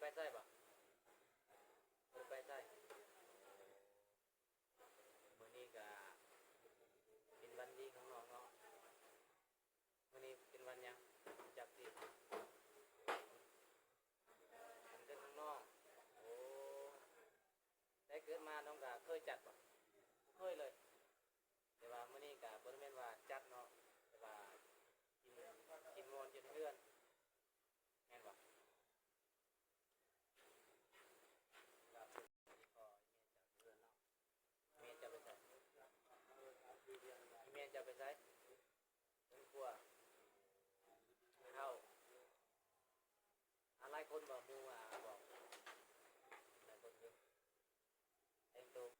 ไปใต้ปะเออไปใต้มือนี้ก็เป็นวันดีของน้องเนาะมือนี้เป็นวันยังจับดีมันเกิดน้องโอ้ได้เกิดมาน้องก็เคยจัดปะเคยเลยแต่ว่ามือนี้ก็บริเวณว่าจัดเนาะ tôn vào mua à bỏ là bao nhiêu anh tôn.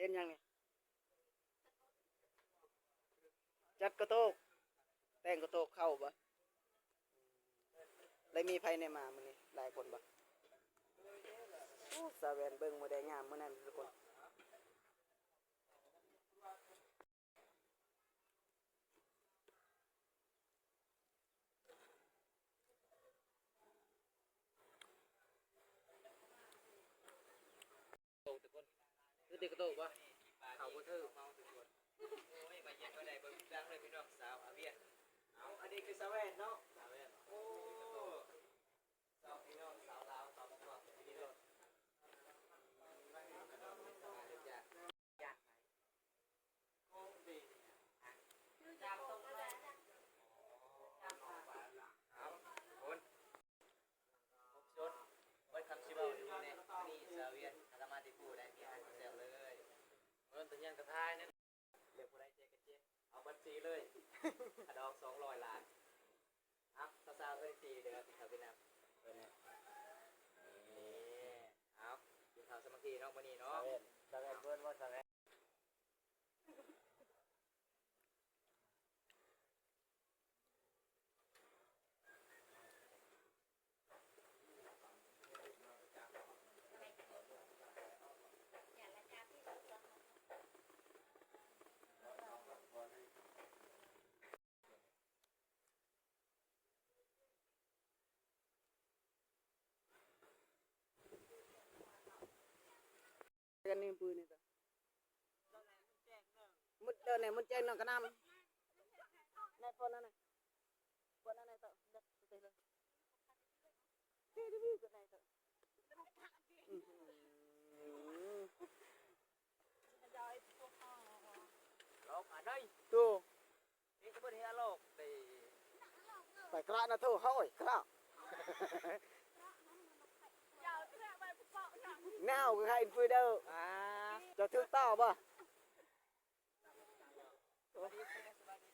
ห็นยังนี่จัดกระโตก แต่งกระโตกเข้าบ่เลยมีไยในมามื้อนี้หลายคนบ่สาเวนเบิ้งบ่ได้งามเมื่อนั้นทุกคน ติกระโตกปะเขาบ่ถือ ยังกระทายนั่นเรียกผู้ใดเจ๊กันเจ๊เอาบัตรสีเลยอะดอกสองร้อยล้านอะซาซาเอ้ยสีเด้อดสิครับพี่น้ำเออเนี่ยนี่เอากินข้าวสมัครีเนาะบันนี้เนาะสแวนเพิ่นว่าสแวน ปุ้นี่ก็มุดเดินไหนมุดแจ้งน้อกระนำนายพนั่นน่ะนอนั่นไายต่อเด็กไปเลยเด็กนี่พี่ก็นายต่อตัวไปกระนะเท่าห้อยกระ แนวคือใครปืนเด้ออ่าเจะถึกต่อบ่สวัสดีครับสวัสดี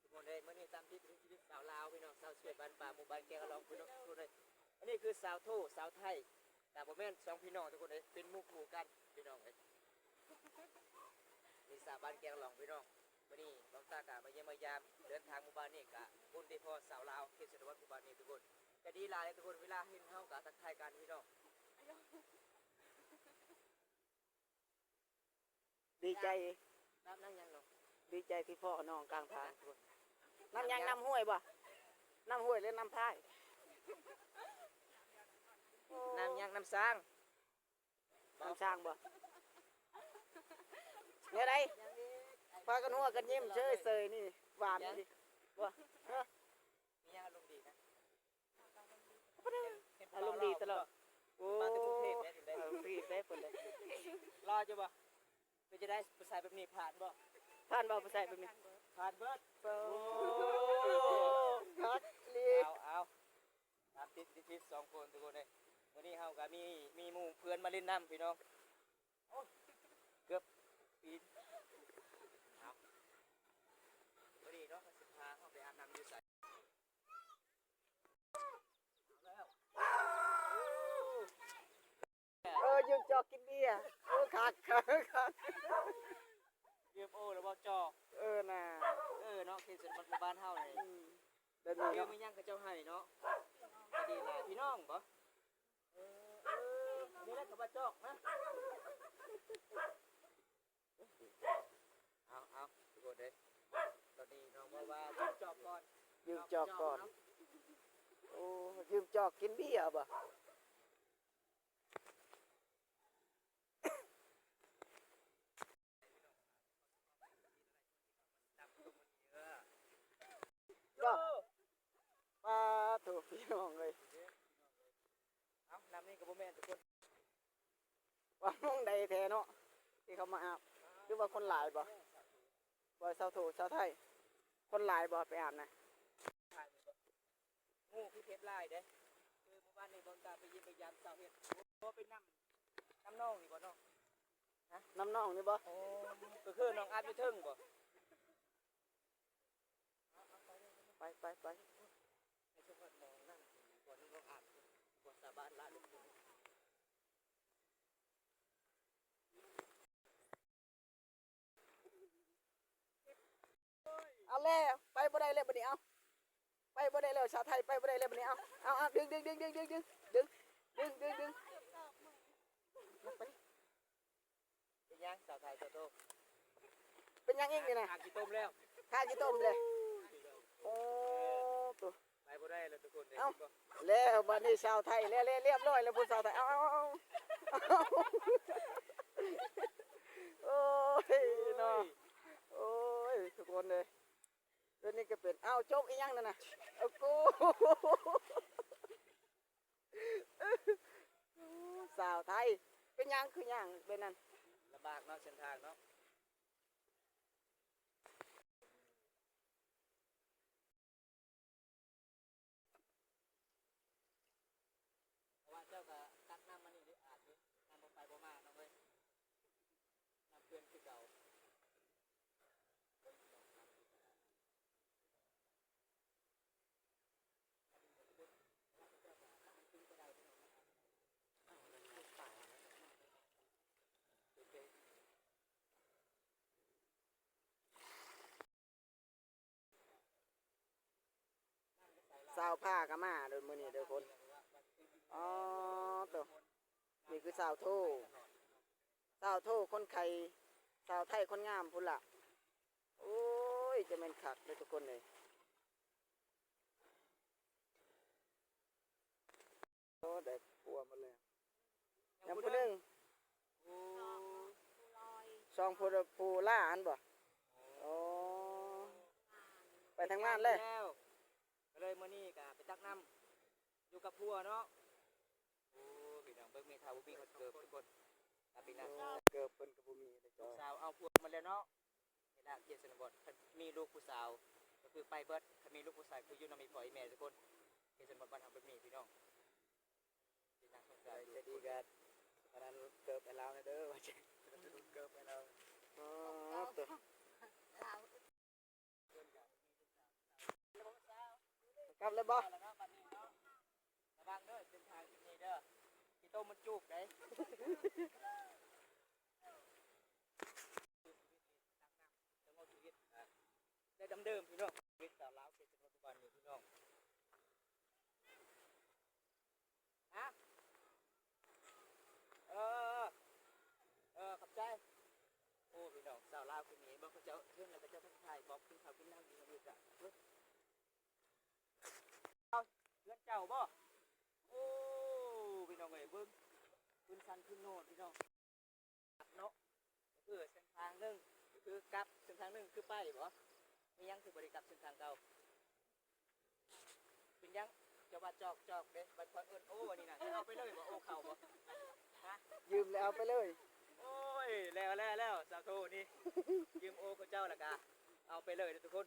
ทุกคนเลยมื้อนี้ตามที่ชีวิตสาวลาวพี่น้องสาวสวยบ้านป่าหมู่บ้านแกงกะลองพี่น้องทุกคนเลยอันนี้คือสาวโทสาวไทยแต่บ่แม่นสองพี่น้องทุกคนเลยเป็นหมู่คู่กันพี่น้องเลยมีสาวบ้านแกงกะลองพี่น้องวันนี้น้องตากะมาเยี่ยมมายามเดินทางหมู่บ้านนี้กะบุญที่พ่อสาวลาวเขตสนวัตหมู่บ้านนี้ทุกคน ก็ดีหลายเลยทุกคนเวลาเห็นเฮากะทักทายกันพี่น้องดีใจ น้ำนั่งยังเนาะดีใจที่พ่อน้องกลางทางน้ำยังน้ำห้วยบ่น้ำห้วยหรือน้ำพายน้ำยังน้ำสร้างน้ำช้างบ่เนี่ยไดพากันหัวกันยิ้มเชยเสยนี่หวานนี่บ่เอ้อ มียังอารมณ์ดีนะ อารมณ์ดีตลอดโอ้ มาถึงกรุงเทพเนี่ยถึงได้ อารมณ์ดีได้ผลเลย รอ จะบ่เป็นจะได้ภาษาแบบนี้ผ่านบ่ท่านบ่ไปใส่แบบนี้ผ่านเบิดโอ้คักลีเอาเอาตามติดติดติดสองคนทุกคนเลยวันนี้เฮาก็มีมีหมู่เพื่อนมาเล่นน้ำพี่น้องโอ้เกือบปีนเอาวันนี้เนาะก็สิพาเข้าไปอาบน้ำอยู่ใส่เอาแล้วเออยืนจอกกินเบียร์โอ้ คักคักคักเยี่ยมโอ้แล้วบ่จอเออน่ะเออเนาะเขตเศรษฐกิจบ้านเฮานี่อืมเดี๋ยวนี้เดี๋ยวเนาะมีหยังกับเจ้าให้เนาะก็ดีหลายพี่น้องบ่เออเออนี่แหละกับบ่จอกนะเอาเอาทุกคนเด้ตอนนี้น้องบอกว่ายืมจอบก่อนยืมจอกก่อนโอ้ยืมจอกกินเบียร์บ่ เออ มาถูกพี่น้องเลยเอาน้ำนี่กับบ่แม่นทุกคนว่าห้องใดแท้เนาะที่เขามาอาบหรือว่าคนหลายบ่บ่ชาวโถชาวไทย คนหลายบ่ไปอาบนะงูพี่เพชรลายเด้คือหมู่บ้านนี้บ่กล้าไปยิมไปยามสาวเฮ็ดบ่ไปนำน้ำน้องนี่บ่เนาะน้ำน้องนี่บ่โอ้ก็คือน้องอาบอยู่เทิงบ่ไปไปไป ให้ทุกคนมองนั่งก่อนน้องอาบก่อนสา บานลาลูกคุณเอาแล้วไปบ่ได้แล้วบัดนี้เอาไปบ่ได้แล้วชาวไทยไปบ่ได้แล้วบัดนี้เอาเอาเอาดึงดึงดึงดึงดึงดึงดึงดึงดึงดึงเป็นยังสาวไทยโตโตเป็นยังอีกนี่นะอากี่ต้มแล้วข้ากี่ต้มเลยโอ้ตัว ไปบ่ได้แล้วทุกคนเลยเอ้าแล้วบัดนี้ชาวไทยแล้วแล้วเรียบร้อยแล้วพูดชาวไทยเอาเอาเอาเอาโอ้ยเนาะโอ้ยทุกคนเลยเรื่องนี้ก็เป็นเอาจกอีกยังนั่นน่ะเอากูสาวไทยเป็นยังคือยังเป็นนั่นลำบากเนาะเส้นทางเนาะเพราะว่าเจ้าก็ตักน้ำมานี่ได้อาบดิน้ำบ่ไปบ่มาาวผ้ากะมาเด้อมื้อนี้เด้อคนอ๋อตัวนี่คือสาวโทสาวโทคนไข่สาวไทยคนงามพุ่นล่ะโอ้ยจะแม่นคักเด้อทุกคนเลยโอ้ได้ปัวมาแล้วยังผู้หนึงโอ้ซองผู้ผู้ล่าอันบ่โอ้ไปทางงานเลยแล้วก็ เลยมื้อนี้ก็ไปตักน้ำอยู่กับพัวเนาะโอ้พี่น้องเบิ่งเมทาบ่มีคนเกิบทุกคนอาปีนั้นเกือบเป็นกระบุมีเลยลูจ้ะกสาวเอาพัวมาแล้วเนาะนี่ละเกียรติสนบทถ้ามีลูกผู้สาว ก็คือไปเบิดถ้ามีลูกผู้ชายคืออยู่นำมีพ่ออีแม่ทุกคนเกียรติสนบทบ้านเฮาแบบนี้พี่น้องเป็นนางสงสารจะดีกันอันนั้นเกือบไปแล้วนะเด้อว่าจะเกือบไปแล้วอ๋อตัว กลับเลยบ่แล้วเนาะบัดนี้เนาะระวังเด้อเส้นทางที่นี่เด้อที่โตมันจุกได้ได้ดำเดิมพี่น้องชีวิตสาวลาวเกิดเป็นปัจจุบันนี้พี่น้องฮะเออเออขับใจโอ้พี่น้องสาวลาวคนนี้บอกเขาเจ้าเพื่อนแล้วก็เจ้าทักทายบอกกินข้าวกินน้ำดีดีจ้ะเฮ้ยเอา เพื่อนเจ้าบ่โอ้พี่น้องเอ้ยเบิ่งขึ้นชันขึ้นโน่นพี่น้องเนาะก็คือเส้นทางหนึงก็คือกลับเส้นทางหนึงคือไปบ่มียังคือบริกลับเส้นทางเก่าเป็นยังเจ้าว่าจอกจอกเด้บัดคอยเอิ้นโอ้วันนี้น่ะจะเอาไปเลยบ่โอ้เข่าบ่ฮะยืมแล้วเอาไปเลย โอ้ยแล้วแล้วแล้วสาโทนี่ยืมโอเขาเจ้าละกะเอาไปเลยนะทุกคน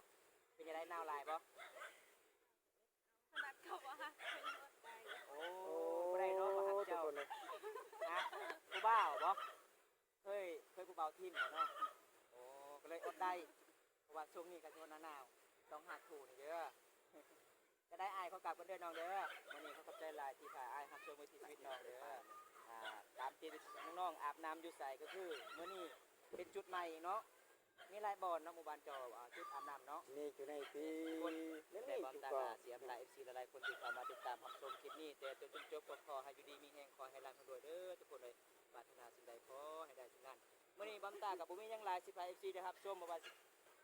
ระยาอันเออมาเมานี่เด้เหมาะเด็กปิดคลิปปิดคลิปก็ได้เพราะว่าช่วงนี้ก็จะฮอดอ่าหน้าหนาวเลยเนาะเป็นยังไงหนาวหลายบ่โอ้โอ้บ่ได้เนาะมาหักทุกเจ้าคนเลยนะผู้บ่าวบ่เคยเคยผู้บ่าวทีมบ่เนาะโอ้ก็เลยอดได้เพราะว่าช่วงนี้ก็จะฮอดหน้าหนาวต้องหักถูนี่เด้อจะได้อายเขากลับกันเด้อน้องเด้อวันนี้เขาขอบใจหลายที่พาอายหักช่วงมือที่ชีวิตน้องเด้ออ่าตามที่น้องๆอาบน้ำอยู่ใส่ก็คือมื้อนี้เป็นจุดใหม่เนาะ มีหลายบ่อนเนาะหมู่บ้านจออ่าจุดอาบน้ำเนาะ นี่อยู่ในที่คนนี่ได้นี่บอลจุกตาก่อลาเสียมหลายเอฟซีหลายๆคนที่เข้ามาติดตามรับชมคลิปนี้ แต่จนจนจบก็ขอให้อยู่ดีมีแห่งขอให้ร่ำรวยเด้อทุกคนเลยปรารถนาสิ่งใดขอให้ได้สิ่งนั้นมื้อนี้บอมตากับบุมีหยังหลายสิพาเอฟซีนะครับชมมาว่าสิ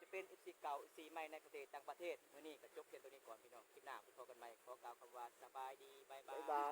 จะเป็นเอฟซีเก่าเอฟซีใหม่ในประเทศต่างประเทศมื้อนี้ก็จบเพียงตัวนี้ก่อนพี่น้องคลิปหน้าพบกันใหม่ขอกล่าวคำว่าสบายดีบ๊ายบาบ๊ายยบา